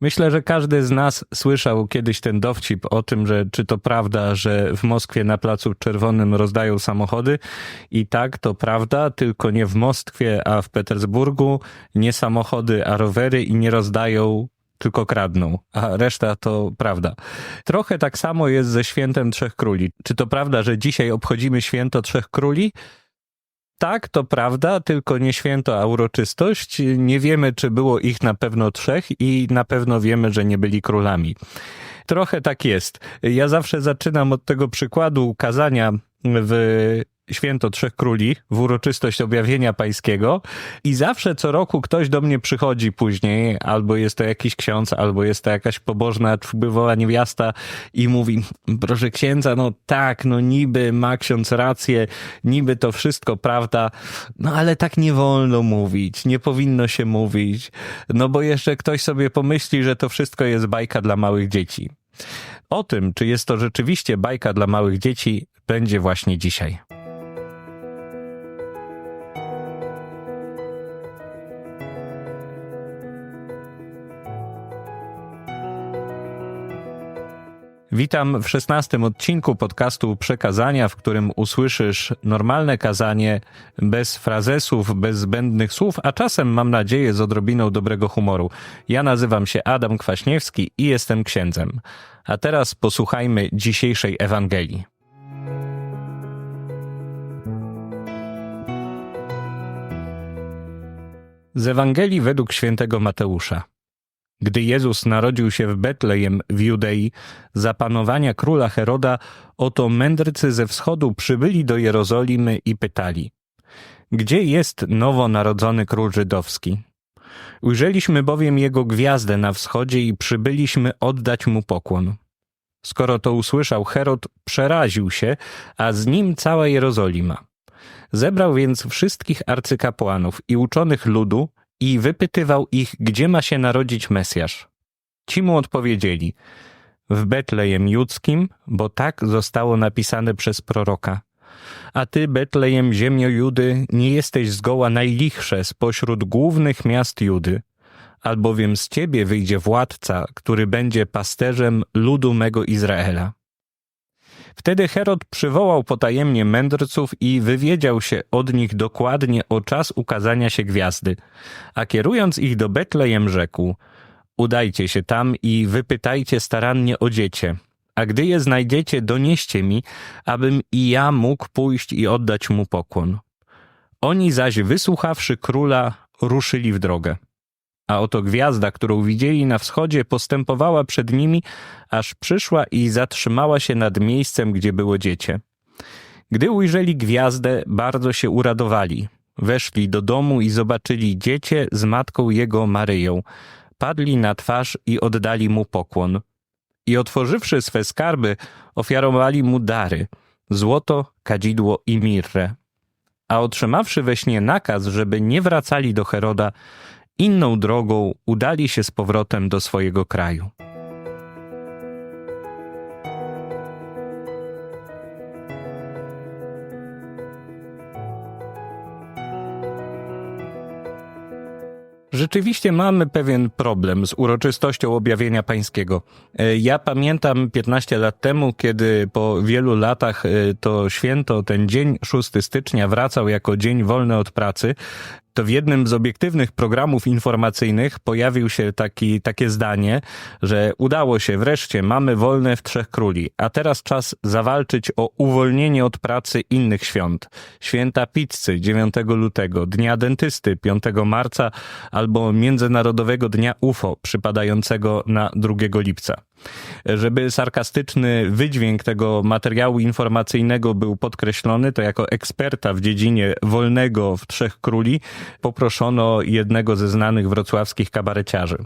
Myślę, że każdy z nas słyszał kiedyś ten dowcip o tym, że czy to prawda, że w Moskwie na Placu Czerwonym rozdają samochody. I tak, to prawda, tylko nie w Moskwie, a w Petersburgu. Nie samochody, a rowery i nie rozdają tylko kradną, a reszta to prawda. Trochę tak samo jest ze świętem Trzech Króli. Czy to prawda, że dzisiaj obchodzimy święto Trzech Króli? Tak, to prawda, tylko nie święto, a uroczystość. Nie wiemy, czy było ich na pewno trzech i na pewno wiemy, że nie byli królami. Trochę tak jest. Ja zawsze zaczynam od tego przykładu kazania w święto Trzech Króli, w uroczystość objawienia pańskiego i zawsze co roku ktoś do mnie przychodzi później, albo jest to jakiś ksiądz, albo jest to jakaś pobożna, wpływowa niewiasta i mówi, proszę księdza, no tak, no niby ma ksiądz rację, niby to wszystko prawda, no ale tak nie wolno mówić, nie powinno się mówić, no bo jeszcze ktoś sobie pomyśli, że to wszystko jest bajka dla małych dzieci. O tym, czy jest to rzeczywiście bajka dla małych dzieci, będzie właśnie dzisiaj. Witam w szesnastym odcinku podcastu Przekazania, w którym usłyszysz normalne kazanie bez frazesów, bez zbędnych słów, a czasem mam nadzieję z odrobiną dobrego humoru. Ja nazywam się Adam Kwaśniewski i jestem księdzem. A teraz posłuchajmy dzisiejszej Ewangelii. Z Ewangelii według świętego Mateusza. Gdy Jezus narodził się w Betlejem w Judei, za panowania króla Heroda, oto mędrcy ze wschodu przybyli do Jerozolimy i pytali: Gdzie jest nowonarodzony król żydowski? Ujrzeliśmy bowiem jego gwiazdę na wschodzie i przybyliśmy oddać mu pokłon. Skoro to usłyszał Herod, przeraził się, a z nim cała Jerozolima. Zebrał więc wszystkich arcykapłanów i uczonych ludu i wypytywał ich, gdzie ma się narodzić Mesjasz. Ci mu odpowiedzieli, w Betlejem Judzkim, bo tak zostało napisane przez proroka. A ty, Betlejem, ziemio Judy, nie jesteś zgoła najlichsze spośród głównych miast Judy, albowiem z ciebie wyjdzie władca, który będzie pasterzem ludu mego Izraela. Wtedy Herod przywołał potajemnie mędrców i wywiedział się od nich dokładnie o czas ukazania się gwiazdy, a kierując ich do Betlejem rzekł: Udajcie się tam i wypytajcie starannie o dziecię, a gdy je znajdziecie, donieście mi, abym i ja mógł pójść i oddać mu pokłon. Oni zaś, wysłuchawszy króla, ruszyli w drogę. A oto gwiazda, którą widzieli na wschodzie, postępowała przed nimi, aż przyszła i zatrzymała się nad miejscem, gdzie było dziecię. Gdy ujrzeli gwiazdę, bardzo się uradowali. Weszli do domu i zobaczyli dziecię z matką jego Maryją. Padli na twarz i oddali mu pokłon. I otworzywszy swe skarby, ofiarowali mu dary złoto, kadzidło i mirrę. A otrzymawszy we śnie nakaz, żeby nie wracali do Heroda, inną drogą udali się z powrotem do swojego kraju. Rzeczywiście mamy pewien problem z uroczystością objawienia pańskiego. E, ja pamiętam 15 lat temu, kiedy po wielu latach e, to święto, ten dzień 6 stycznia wracał jako dzień wolny od pracy to w jednym z obiektywnych programów informacyjnych pojawił się taki, takie zdanie, że udało się, wreszcie mamy wolne w Trzech Króli, a teraz czas zawalczyć o uwolnienie od pracy innych świąt. Święta pizzy 9 lutego, Dnia Dentysty 5 marca albo Międzynarodowego Dnia UFO przypadającego na 2 lipca. Żeby sarkastyczny wydźwięk tego materiału informacyjnego był podkreślony, to jako eksperta w dziedzinie wolnego w Trzech Króli poproszono jednego ze znanych wrocławskich kabareciarzy.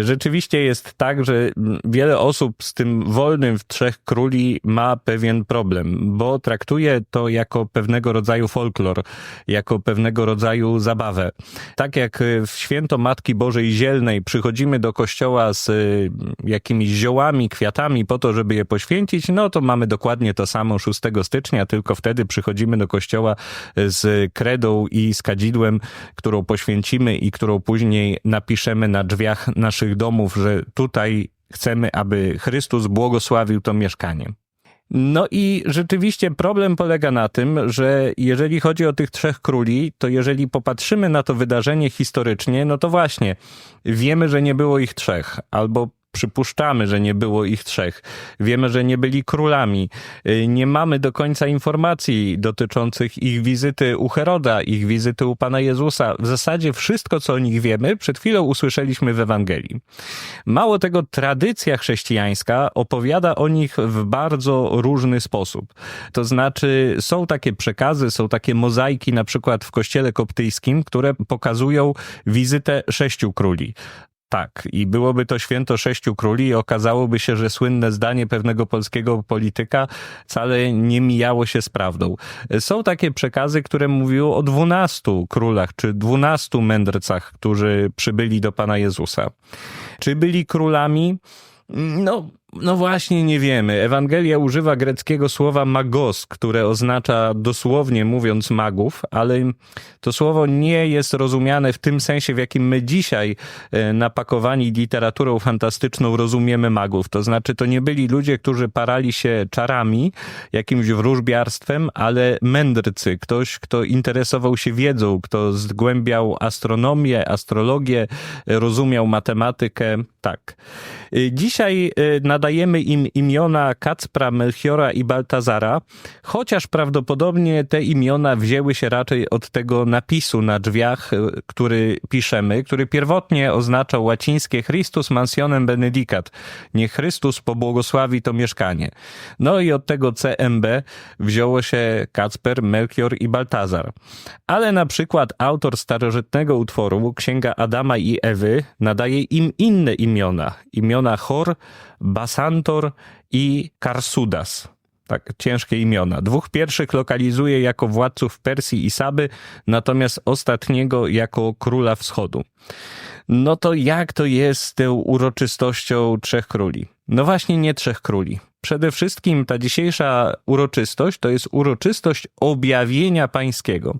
Rzeczywiście jest tak, że wiele osób z tym wolnym w Trzech Króli ma pewien problem, bo traktuje to jako pewnego rodzaju folklor, jako pewnego rodzaju zabawę. Tak jak w święto Matki Bożej Zielnej przychodzimy do kościoła z y, jakimiś ziołami, kwiatami po to, żeby je poświęcić, no to mamy dokładnie to samo 6 stycznia, tylko wtedy przychodzimy do kościoła z kredą i z kadzidłem, którą poświęcimy i którą później napiszemy na drzwiach drzwiach naszych domów, że tutaj chcemy, aby Chrystus błogosławił to mieszkanie. No i rzeczywiście problem polega na tym, że jeżeli chodzi o tych trzech króli, to jeżeli popatrzymy na to wydarzenie historycznie, no to właśnie wiemy, że nie było ich trzech, albo Przypuszczamy, że nie było ich trzech. Wiemy, że nie byli królami. Y, nie mamy do końca informacji dotyczących ich wizyty u Heroda, ich wizyty u Pana Jezusa. W zasadzie wszystko, co o nich wiemy, przed chwilą usłyszeliśmy w Ewangelii. Mało tego, tradycja chrześcijańska opowiada o nich w bardzo różny sposób. To znaczy, są takie przekazy, są takie mozaiki, na przykład w kościele koptyjskim, które pokazują wizytę sześciu króli. Tak, i byłoby to święto sześciu króli i okazałoby się, że słynne zdanie pewnego polskiego polityka wcale nie mijało się z prawdą. Są takie przekazy, które mówiły o dwunastu królach, czy dwunastu mędrcach, którzy przybyli do Pana Jezusa. Czy byli królami? No, no właśnie, nie wiemy. Ewangelia używa greckiego słowa magos, które oznacza dosłownie mówiąc magów, ale to słowo nie jest rozumiane w tym sensie, w jakim my dzisiaj e, napakowani literaturą fantastyczną rozumiemy magów. To znaczy, to nie byli ludzie, którzy parali się czarami, jakimś wróżbiarstwem, ale mędrcy, ktoś, kto interesował się wiedzą, kto zgłębiał astronomię, astrologię, rozumiał matematykę. Tak. E, dzisiaj e, na nadajemy im imiona Kacpra, Melchiora i Baltazara, chociaż prawdopodobnie te imiona wzięły się raczej od tego napisu na drzwiach, e, który piszemy, który pierwotnie oznaczał łacińskie Christus mansionem benedicat. Niech Chrystus pobłogosławi to mieszkanie. No i od tego CMB wzięło się Kacper, Melchior i Baltazar. Ale na przykład autor starożytnego utworu, Księga Adama i Ewy, nadaje im inne imiona. Imiona Chor, Basantor i Karsudas. Tak, ciężkie imiona. Dwóch pierwszych lokalizuje jako władców Persji i Saby, natomiast ostatniego jako króla wschodu. No to jak to jest z tą uroczystością Trzech Króli? No właśnie nie Trzech Króli. Przede wszystkim ta dzisiejsza uroczystość to jest uroczystość objawienia pańskiego.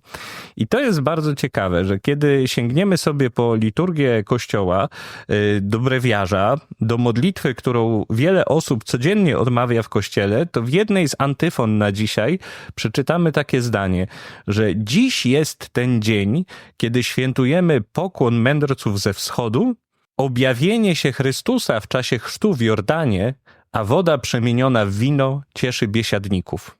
I to jest bardzo ciekawe, że kiedy sięgniemy sobie po liturgię Kościoła, y, do brewiarza, do modlitwy, którą wiele osób codziennie odmawia w Kościele, to w jednej z antyfon na dzisiaj przeczytamy takie zdanie, że dziś jest ten dzień, kiedy świętujemy pokłon mędrców ze wschodu, objawienie się Chrystusa w czasie chrztu w Jordanie, a woda przemieniona w wino cieszy biesiadników.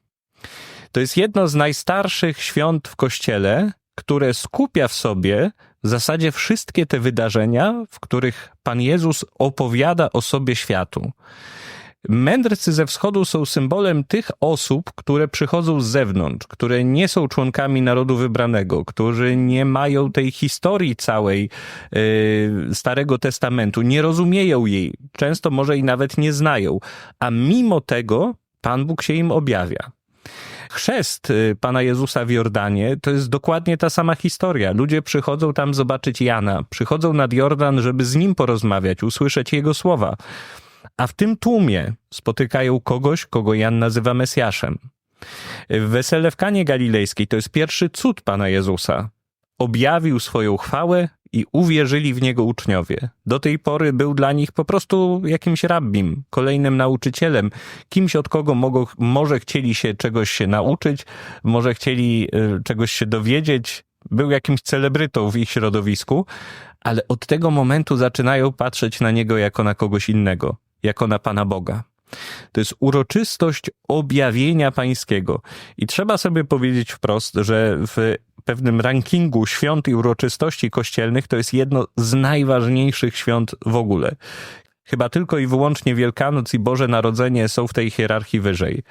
To jest jedno z najstarszych świąt w Kościele, które skupia w sobie w zasadzie wszystkie te wydarzenia, w których Pan Jezus opowiada o sobie światu. Mędrcy ze wschodu są symbolem tych osób, które przychodzą z zewnątrz, które nie są członkami narodu wybranego, którzy nie mają tej historii całej yy, Starego Testamentu, nie rozumieją jej, często może i nawet nie znają, a mimo tego Pan Bóg się im objawia. Chrzest y, Pana Jezusa w Jordanie to jest dokładnie ta sama historia. Ludzie przychodzą tam zobaczyć Jana, przychodzą nad Jordan, żeby z nim porozmawiać, usłyszeć jego słowa a w tym tłumie spotykają kogoś, kogo Jan nazywa Mesjaszem. Wesele w Kanie Galilejskiej to jest pierwszy cud Pana Jezusa. Objawił swoją chwałę i uwierzyli w niego uczniowie. Do tej pory był dla nich po prostu jakimś rabbim, kolejnym nauczycielem, kimś od kogo mogą, może chcieli się czegoś się nauczyć, może chcieli y, czegoś się dowiedzieć, był jakimś celebrytą w ich środowisku, ale od tego momentu zaczynają patrzeć na niego jako na kogoś innego jako na Pana Boga. To jest uroczystość objawienia pańskiego. I trzeba sobie powiedzieć wprost, że w pewnym rankingu świąt i uroczystości kościelnych to jest jedno z najważniejszych świąt w ogóle. Chyba tylko i wyłącznie Wielkanoc i Boże Narodzenie są w tej hierarchii wyżej.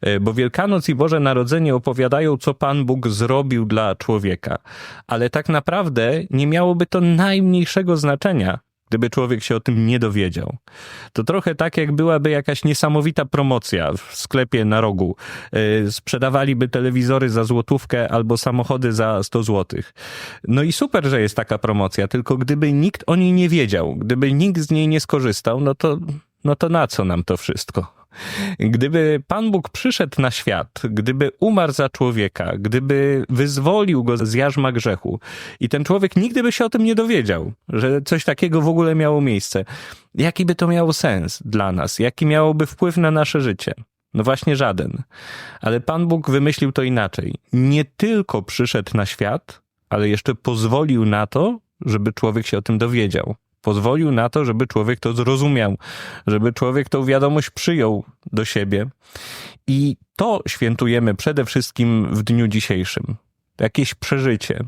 E, bo Wielkanoc i Boże Narodzenie opowiadają, co Pan Bóg zrobił dla człowieka. Ale tak naprawdę nie miałoby to najmniejszego znaczenia, gdyby człowiek się o tym nie dowiedział. To trochę tak, jak byłaby jakaś niesamowita promocja w sklepie na rogu. E, sprzedawaliby telewizory za złotówkę albo samochody za 100 złotych. No i super, że jest taka promocja, tylko gdyby nikt o niej nie wiedział, gdyby nikt z niej nie skorzystał, no to no to na co nam to wszystko? Gdyby Pan Bóg przyszedł na świat, gdyby umarł za człowieka, gdyby wyzwolił go z jarzma grzechu i ten człowiek nigdy by się o tym nie dowiedział, że coś takiego w ogóle miało miejsce, jaki by to miało sens dla nas? Jaki miałoby wpływ na nasze życie? No właśnie żaden. Ale Pan Bóg wymyślił to inaczej. Nie tylko przyszedł na świat, ale jeszcze pozwolił na to, żeby człowiek się o tym dowiedział. Pozwolił na to, żeby człowiek to zrozumiał, żeby człowiek tą wiadomość przyjął do siebie. I to świętujemy przede wszystkim w dniu dzisiejszym. Jakieś przeżycie.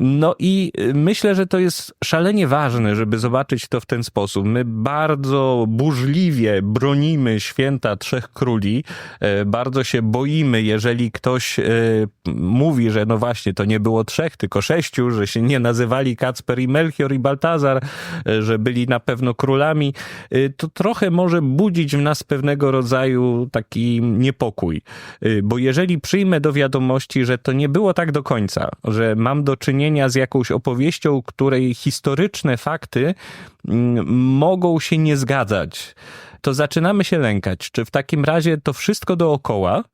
No i myślę, że to jest szalenie ważne, żeby zobaczyć to w ten sposób. My bardzo burzliwie bronimy święta Trzech Króli. E, bardzo się boimy, jeżeli ktoś e, mówi, że no właśnie, to nie było trzech, tylko sześciu, że się nie nazywali Kacper i Melchior i Baltazar, e, że byli na pewno królami. To trochę może budzić w nas pewnego rodzaju taki niepokój. Bo jeżeli przyjmę do wiadomości, że to nie było tak do końca, że mam do czynienia czynienia z jakąś opowieścią, której historyczne fakty mm, mogą się nie zgadzać, to zaczynamy się lękać. Czy w takim razie to wszystko dookoła,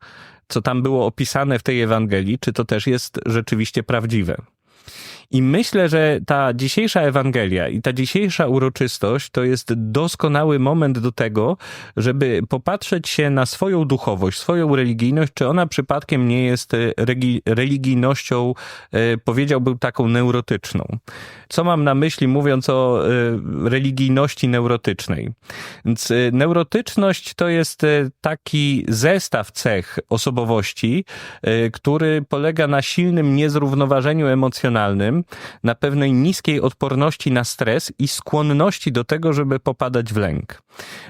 co tam było opisane w tej Ewangelii, czy to też jest rzeczywiście prawdziwe? I myślę, że ta dzisiejsza Ewangelia i ta dzisiejsza uroczystość to jest doskonały moment do tego, żeby popatrzeć się na swoją duchowość, swoją religijność, czy ona przypadkiem nie jest e, religijnością, e, powiedziałbym, taką neurotyczną. Co mam na myśli, mówiąc o e, religijności neurotycznej? Więc neurotyczność to jest taki zestaw cech osobowości, który polega na silnym niezrównoważeniu emocjonalnym, na pewnej niskiej odporności na stres i skłonności do tego, żeby popadać w lęk.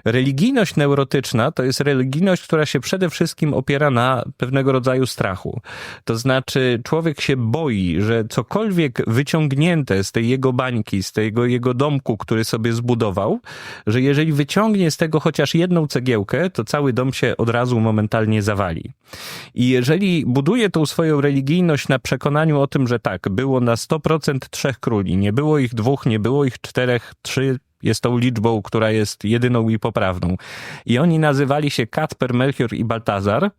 Religijność neurotyczna to jest religijność, która się przede wszystkim opiera na pewnego rodzaju strachu. To znaczy, człowiek się boi, że cokolwiek wyciągnięte z tej jego bańki, z tego jego domku, który sobie zbudował, że jeżeli wyciągnie z tego chociaż jedną cegiełkę, to cały dom się od razu momentalnie zawali. I jeżeli buduje tą swoją religijność na przekonaniu o tym, że tak, było na 100% trzech króli, nie było ich dwóch, nie było ich czterech, trzy, jest tą liczbą, która jest jedyną i poprawną. I oni nazywali się Kacper, Melchior i Baltazar,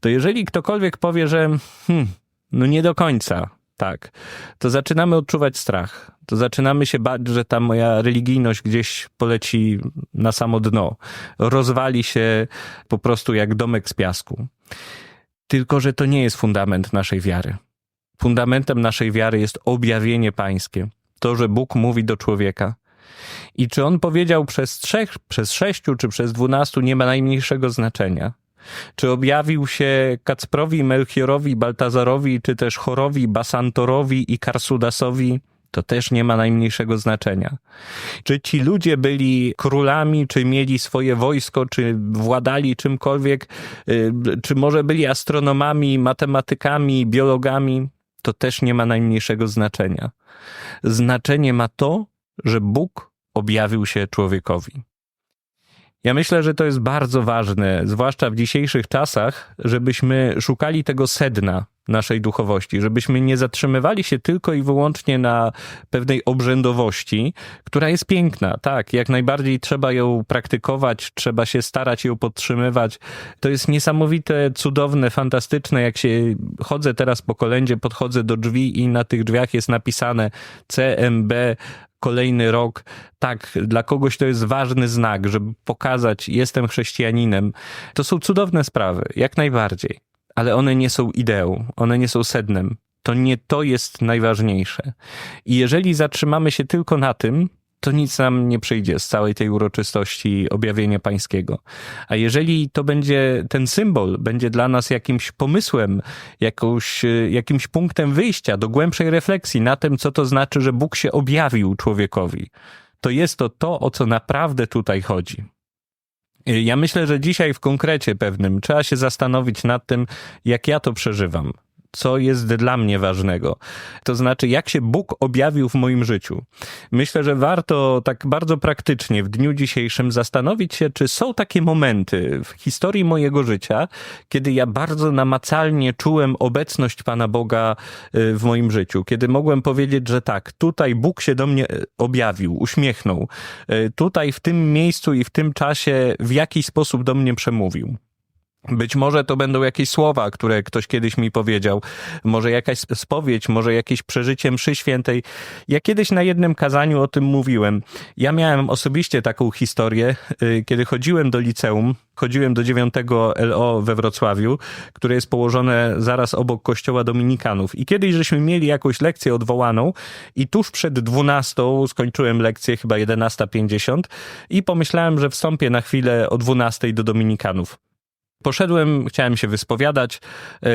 to jeżeli ktokolwiek powie, że hmm, no nie do końca, tak, to zaczynamy odczuwać strach. To zaczynamy się bać, że ta moja religijność gdzieś poleci na samo dno. Rozwali się po prostu jak domek z piasku. Tylko, że to nie jest fundament naszej wiary. Fundamentem naszej wiary jest objawienie pańskie. To, że Bóg mówi do człowieka. I czy on powiedział przez trzech, przez sześciu, czy przez dwunastu, nie ma najmniejszego znaczenia. Czy objawił się Kacprowi, Melchiorowi, Baltazarowi, czy też Chorowi, Basantorowi i Karsudasowi, to też nie ma najmniejszego znaczenia. Czy ci ludzie byli królami, czy mieli swoje wojsko, czy władali czymkolwiek, y, czy może byli astronomami, matematykami, biologami, to też nie ma najmniejszego znaczenia. Znaczenie ma to, że Bóg objawił się człowiekowi. Ja myślę, że to jest bardzo ważne, zwłaszcza w dzisiejszych czasach, żebyśmy szukali tego sedna naszej duchowości, żebyśmy nie zatrzymywali się tylko i wyłącznie na pewnej obrzędowości, która jest piękna, tak, jak najbardziej trzeba ją praktykować, trzeba się starać ją podtrzymywać. To jest niesamowite, cudowne, fantastyczne, jak się chodzę teraz po kolędzie, podchodzę do drzwi i na tych drzwiach jest napisane CMB kolejny rok. Tak, dla kogoś to jest ważny znak, żeby pokazać, jestem chrześcijaninem. To są cudowne sprawy, jak najbardziej ale one nie są ideą, one nie są sednem. To nie to jest najważniejsze. I jeżeli zatrzymamy się tylko na tym, to nic nam nie przyjdzie z całej tej uroczystości objawienia pańskiego. A jeżeli to będzie, ten symbol będzie dla nas jakimś pomysłem, jakąś, jakimś punktem wyjścia do głębszej refleksji na tym, co to znaczy, że Bóg się objawił człowiekowi, to jest to to, o co naprawdę tutaj chodzi. Ja myślę, że dzisiaj w konkrecie pewnym trzeba się zastanowić nad tym, jak ja to przeżywam. Co jest dla mnie ważnego. To znaczy, jak się Bóg objawił w moim życiu. Myślę, że warto tak bardzo praktycznie w dniu dzisiejszym zastanowić się, czy są takie momenty w historii mojego życia, kiedy ja bardzo namacalnie czułem obecność Pana Boga y, w moim życiu, kiedy mogłem powiedzieć, że tak, tutaj Bóg się do mnie y, objawił, uśmiechnął, y, tutaj w tym miejscu i w tym czasie w jakiś sposób do mnie przemówił. Być może to będą jakieś słowa, które ktoś kiedyś mi powiedział, może jakaś spowiedź, może jakieś przeżycie mszy świętej. Ja kiedyś na jednym kazaniu o tym mówiłem. Ja miałem osobiście taką historię, y, kiedy chodziłem do liceum, chodziłem do 9 LO we Wrocławiu, które jest położone zaraz obok kościoła dominikanów. I kiedyś żeśmy mieli jakąś lekcję odwołaną i tuż przed 12 skończyłem lekcję, chyba 11.50 i pomyślałem, że wstąpię na chwilę o 12 do dominikanów. Poszedłem, chciałem się wyspowiadać. E,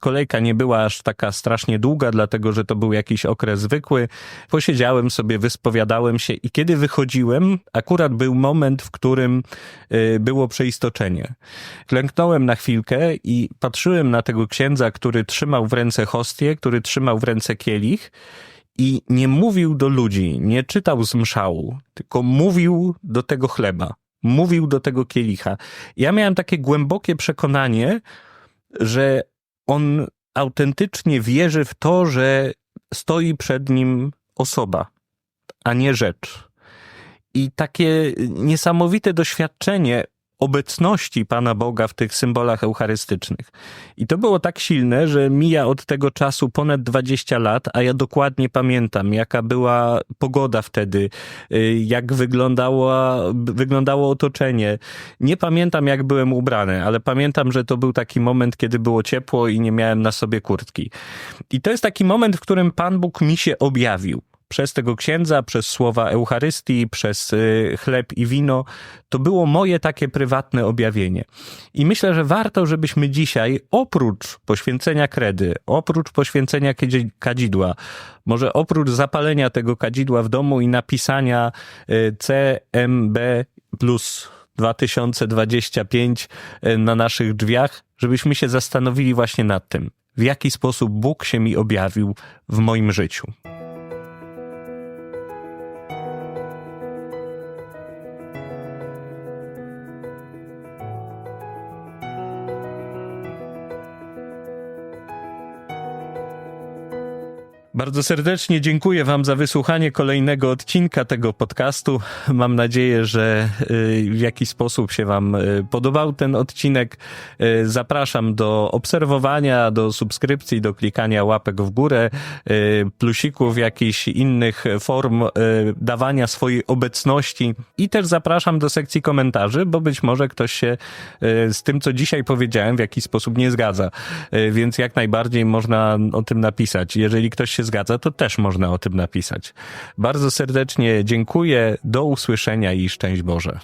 kolejka nie była aż taka strasznie długa, dlatego że to był jakiś okres zwykły. Posiedziałem sobie, wyspowiadałem się i kiedy wychodziłem, akurat był moment, w którym e, było przeistoczenie. Klęknąłem na chwilkę i patrzyłem na tego księdza, który trzymał w ręce hostię, który trzymał w ręce kielich i nie mówił do ludzi, nie czytał z mszału, tylko mówił do tego chleba mówił do tego kielicha. Ja miałem takie głębokie przekonanie, że on autentycznie wierzy w to, że stoi przed nim osoba, a nie rzecz. I takie niesamowite doświadczenie obecności Pana Boga w tych symbolach eucharystycznych. I to było tak silne, że mija od tego czasu ponad 20 lat, a ja dokładnie pamiętam, jaka była pogoda wtedy, y, jak wyglądało, wyglądało otoczenie. Nie pamiętam, jak byłem ubrany, ale pamiętam, że to był taki moment, kiedy było ciepło i nie miałem na sobie kurtki. I to jest taki moment, w którym Pan Bóg mi się objawił przez tego księdza, przez słowa Eucharystii, przez y, chleb i wino, to było moje takie prywatne objawienie. I myślę, że warto, żebyśmy dzisiaj, oprócz poświęcenia kredy, oprócz poświęcenia kadzidła, może oprócz zapalenia tego kadzidła w domu i napisania y, CMB plus 2025 y, na naszych drzwiach, żebyśmy się zastanowili właśnie nad tym, w jaki sposób Bóg się mi objawił w moim życiu. Bardzo serdecznie dziękuję Wam za wysłuchanie kolejnego odcinka tego podcastu. Mam nadzieję, że y, w jakiś sposób się Wam y, podobał ten odcinek. Y, zapraszam do obserwowania, do subskrypcji, do klikania łapek w górę, plusików, jakichś innych form dawania swojej obecności i też zapraszam do sekcji komentarzy, bo być może ktoś się z tym, co dzisiaj powiedziałem, w jakiś sposób nie zgadza. Więc jak najbardziej można o tym napisać. Jeżeli ktoś się zgadza, to też można o tym napisać. Bardzo serdecznie dziękuję, do usłyszenia i szczęść Boże.